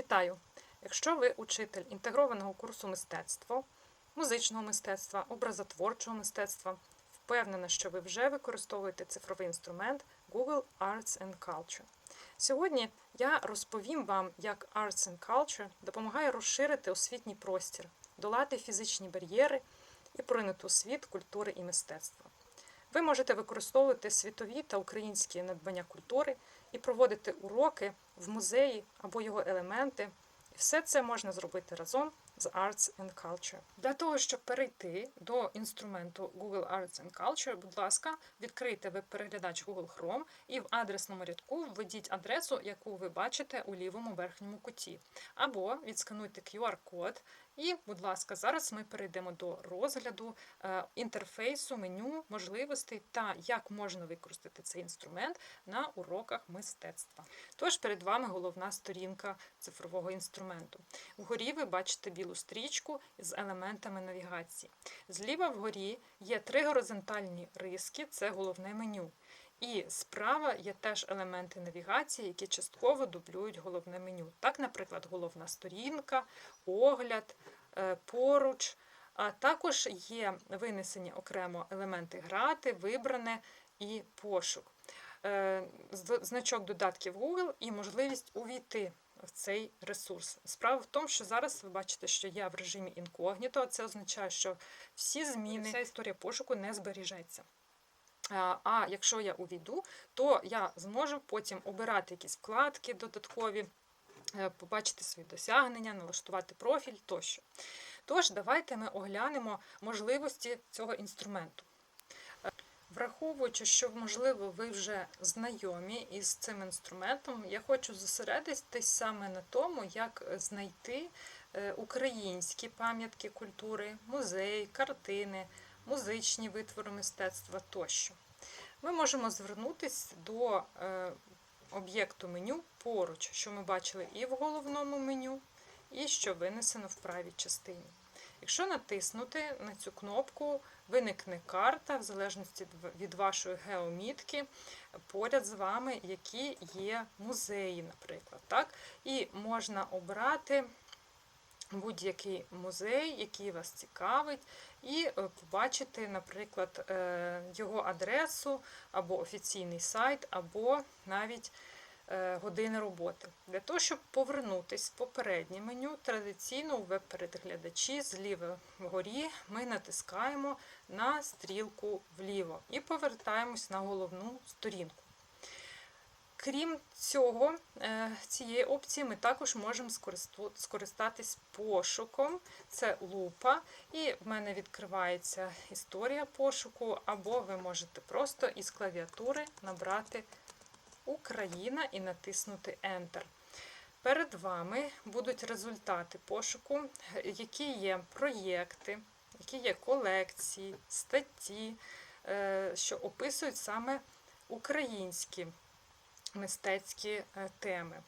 Вітаю! Якщо ви учитель інтегрованого курсу мистецтво, музичного мистецтва, образотворчого мистецтва, впевнена, що ви вже використовуєте цифровий інструмент Google Arts and Culture. Сьогодні я розповім вам, як Arts and Culture допомагає розширити освітній простір, долати фізичні бар'єри і поринути у світ культури і мистецтва. Ви можете використовувати світові та українські надбання культури і проводити уроки в музеї або його елементи. І все це можна зробити разом з Arts and Culture. Для того, щоб перейти до інструменту Google Arts and Culture, будь ласка, відкрийте веб-переглядач Google Chrome і в адресному рядку введіть адресу, яку ви бачите у лівому верхньому куті. Або відскануйте QR-код. І, будь ласка, зараз ми перейдемо до розгляду е, інтерфейсу, меню, можливостей та як можна використати цей інструмент на уроках мистецтва. Тож перед вами головна сторінка цифрового інструменту. Вгорі ви бачите білу стрічку з елементами навігації. Зліва вгорі є три горизонтальні риски це головне меню. І справа є теж елементи навігації, які частково дублюють головне меню. Так, наприклад, головна сторінка, огляд, поруч. А також є винесені окремо елементи грати, вибране і пошук. Е, Значок додатків Google і можливість увійти в цей ресурс. Справа в тому, що зараз ви бачите, що я в режимі інкогніто. Це означає, що всі зміни, вся історія пошуку не збережеться. А а якщо я увійду, то я зможу потім обирати якісь вкладки додаткові, е, побачити свої досягнення, налаштувати профіль тощо. Тож, давайте ми оглянемо можливості цього інструменту. Е, Враховуючи, що, можливо, ви вже знайомі із цим інструментом, я хочу зосередитись саме на тому, як знайти е, українські пам'ятки культури, музеї, картини, музичні витвори мистецтва тощо. Ми можемо звернутися до е, об'єкту меню поруч, що ми бачили і в головному меню, і що винесено в правій частині. Якщо натиснути на цю кнопку, виникне карта, в залежності від вашої геомітки, поряд з вами, які є музеї, наприклад. Так? І можна обрати будь-який музей, який вас цікавить, і е, побачити, наприклад, е, його адресу, або офіційний сайт, або навіть е, години роботи. Для того, щоб повернутися в попереднє меню, традиційно у веб-переглядачі зліва вгорі ми натискаємо на стрілку вліво і повертаємось на головну сторінку. Крім цього, е, цієї опції ми також можемо скористатись пошуком. Це лупа, і в мене відкривається історія пошуку, або ви можете просто із клавіатури набрати Україна і натиснути Enter. Перед вами будуть результати пошуку, які є проєкти, які є колекції, статті, е, що описують саме українські мистецькі е, теми,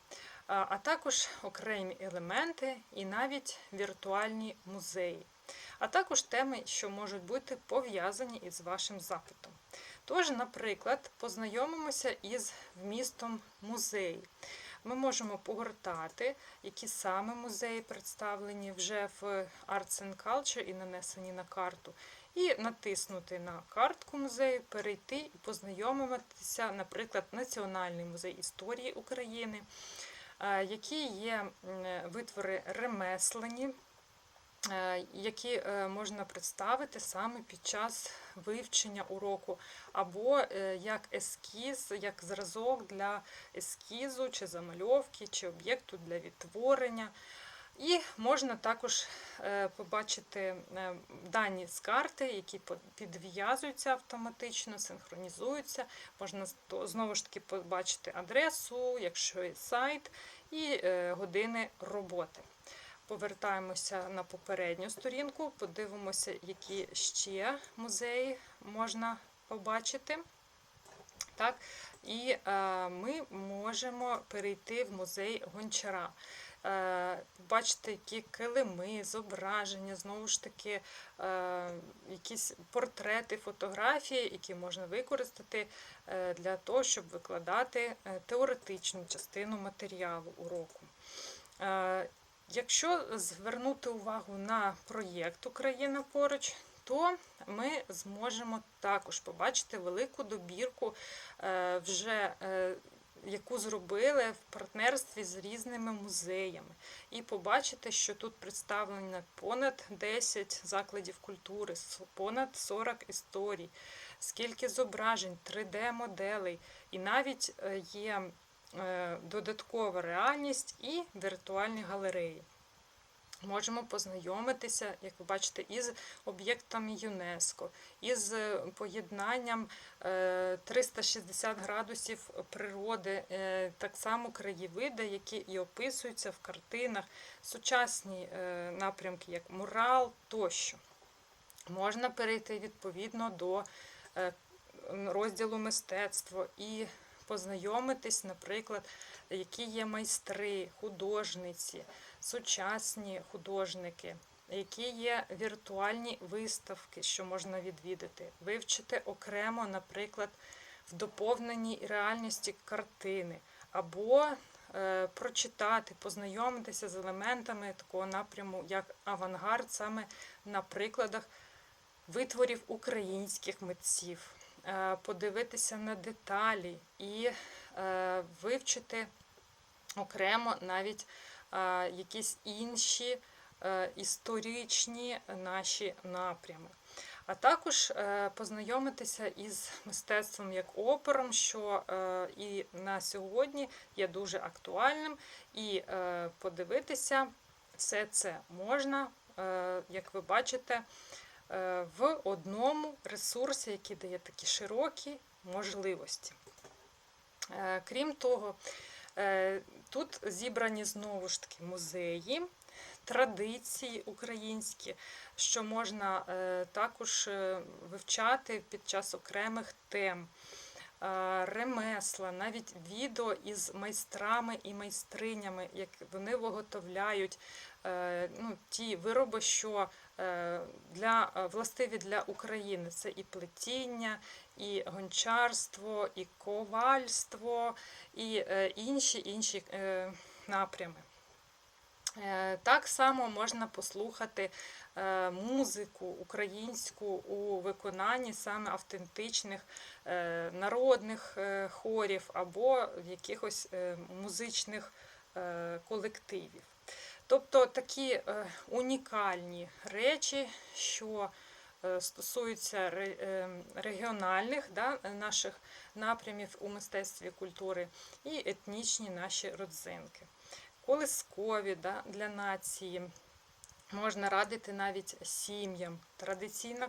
а також окремі елементи і навіть віртуальні музеї, а також теми, що можуть бути пов'язані із вашим запитом. Тож, наприклад, познайомимося із вмістом музеї. Ми можемо погортати, які саме музеї представлені вже в Arts and Culture і нанесені на карту, і натиснути на картку музею, перейти і познайомитися, наприклад, Національний музей історії України, е, які є витвори ремеслені, е, які е, можна представити саме під час вивчення уроку, або е, як ескіз, як зразок для ескізу, чи замальовки, чи об'єкту для відтворення. І можна також е, побачити е, дані з карти, які підв'язуються автоматично, синхронізуються. Можна знову ж таки побачити адресу, якщо є сайт, і е, години роботи. Повертаємося на попередню сторінку, подивимося, які ще музеї можна побачити. Так? І е, ми можемо перейти в музей гончара. Е, бачите, які килими, зображення, знову ж таки, е, якісь портрети, фотографії, які можна використати е, для того, щоб викладати е, теоретичну частину матеріалу уроку. Якщо звернути увагу на проєкт Україна поруч, то ми зможемо також побачити велику добірку е, вже. е, Яку зробили в партнерстві з різними музеями, і побачите, що тут представлено понад 10 закладів культури, понад 40 історій, скільки зображень, 3D-моделей, і навіть е, є додаткова реальність і віртуальні галереї. Можемо познайомитися, як ви бачите, із об'єктами ЮНЕСКО, із е, поєднанням е, 360 градусів природи, е, так само краєвиди, які і описуються в картинах, сучасні е, напрямки, як мурал тощо. Можна перейти відповідно до е, розділу мистецтво і познайомитись, наприклад, які є майстри, художниці, сучасні художники, які є віртуальні виставки, що можна відвідати, вивчити окремо, наприклад, в доповненій реальності картини, або е, прочитати, познайомитися з елементами такого напряму, як авангард, саме на прикладах витворів українських митців, подивитися на деталі і е, вивчити окремо навіть е, якісь інші е, історичні наші напрями. А також е, познайомитися із мистецтвом як опером, що е, і на сьогодні є дуже актуальним, і е, подивитися все це можна, е, як ви бачите, е, в одному ресурсі, який дає такі широкі можливості. Е, Крім того, е, тут зібрані знову ж таки музеї, традиції українські, що можна е, також е, вивчати під час окремих тем. Ремесла, навіть відео із майстрами і майстринями, як вони виготовляють е, ну, ті вироби, що е, для, е, властиві для України. Це і плетіння, і гончарство, і ковальство, і інші інші напрями. Е, Так само можна послухати е, музику українську у виконанні саме автентичних е, народних хорів або якихось музичних колективів. Тобто такі унікальні речі, що стосуються регіональних да, наших напрямів у мистецтві культури і етнічні наші родзинки колискові да, для нації. Можна радити навіть сім'ям, традиційна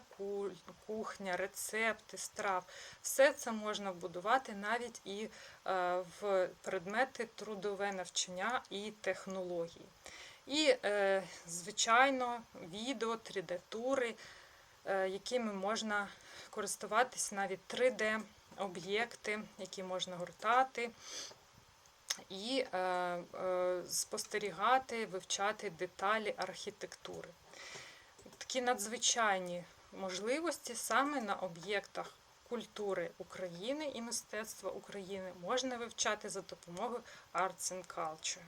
кухня, рецепти, страв. Все це можна вбудувати навіть і е, в предмети трудове навчання і технології. І, е, звичайно, відео, 3D-тури, е, якими можна користуватись навіть 3D-об'єкти, які можна гортати, і е, е, спостерігати, вивчати деталі архітектури. Такі надзвичайні можливості саме на об'єктах культури України і мистецтва України можна вивчати за допомогою Arts and Culture.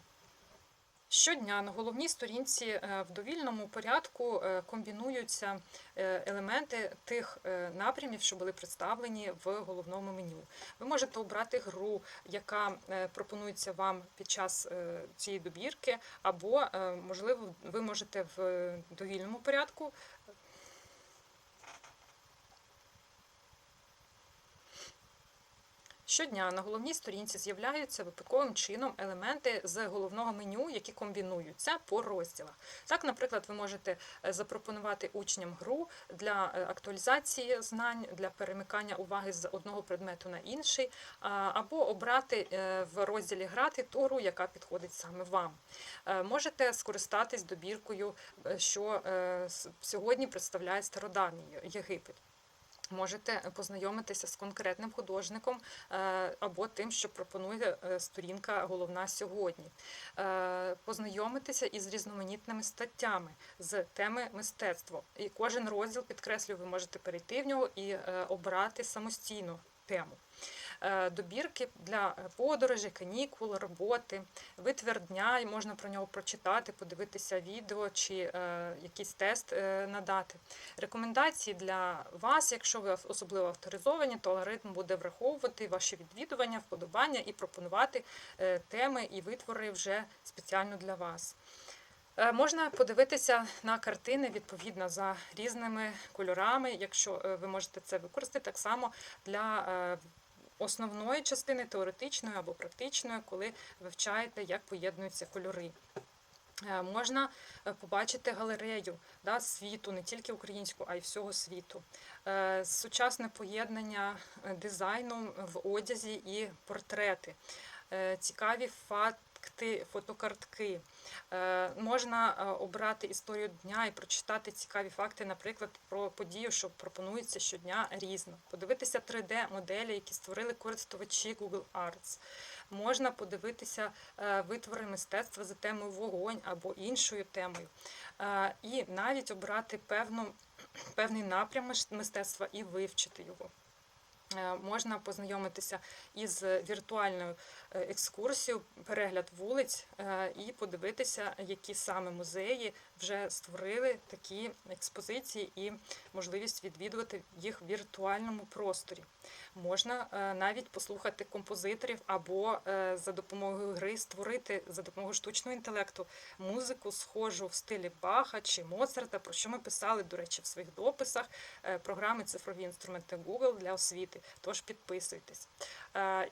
Щодня на головній сторінці е, в довільному порядку е, комбінуються е, елементи тих напрямів, що були представлені в головному меню. Ви можете обрати гру, яка пропонується вам під час цієї добірки, або, можливо, ви можете в довільному порядку Щодня на головній сторінці з'являються випадковим чином елементи з головного меню, які комбінуються по розділах. Так, наприклад, ви можете е, запропонувати учням гру для е, актуалізації знань, для перемикання уваги з одного предмету на інший, або обрати е, в розділі грати ту гру, яка підходить саме вам. Можете скористатись добіркою, що сьогодні представляє стародавній Єгипет. Можете познайомитися з конкретним художником е, або тим, що пропонує е, сторінка головна сьогодні. Е, Познайомитися із різноманітними статтями з теми мистецтво. І кожен розділ, підкреслюю, ви можете перейти в нього і обрати самостійно тему. Е, добірки для е, подорожі, канікул, роботи, витвір дня, і можна про нього прочитати, подивитися відео чи е, якийсь тест надати. Рекомендації для вас, якщо ви особливо авторизовані, то алгоритм буде враховувати ваші відвідування, вподобання і пропонувати теми і витвори вже спеціально для вас. Можна подивитися на картини відповідно за різними кольорами, якщо ви можете це використати так само для основної частини теоретичної або практичної, коли вивчаєте, як поєднуються кольори. Е, Можна е, побачити галерею да, світу, не тільки українську, а й всього світу. Е, Сучасне поєднання дизайну в одязі і портрети, цікаві факти, фотокартки. Е, Можна е, обрати історію дня і прочитати цікаві факти, наприклад, про подію, що пропонується щодня різно. Подивитися 3D-моделі, які створили користувачі Google Arts. Можна подивитися е, витвори мистецтва за темою вогонь або іншою темою. Е, І навіть обрати певну, певний напрям мистецтва і вивчити його. Е, Можна познайомитися із віртуальною е, екскурсією, перегляд вулиць е, і подивитися, які саме музеї вже створили такі експозиції і можливість відвідувати їх в віртуальному просторі. Можна е, навіть послухати композиторів або е, за допомогою гри створити за допомогою штучного інтелекту музику, схожу в стилі Баха чи Моцарта, про що ми писали, до речі, в своїх дописах е, програми цифрові інструменти Google для освіти. Тож підписуйтесь.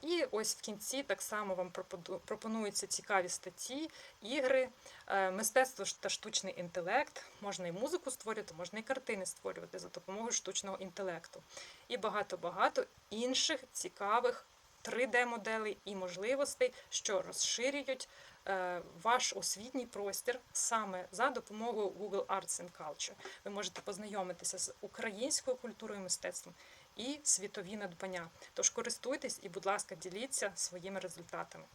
І ось в кінці так само вам пропонуються цікаві статті, ігри, мистецтво та штучний інтелект. Можна і музику створювати, можна і картини створювати за допомогою штучного інтелекту. І багато-багато інших цікавих 3D-моделей і можливостей, що розширюють е, ваш освітній простір саме за допомогою Google Arts and Culture. Ви можете познайомитися з українською культурою і мистецтвом і світові надбання. Тож користуйтесь і, будь ласка, діліться своїми результатами.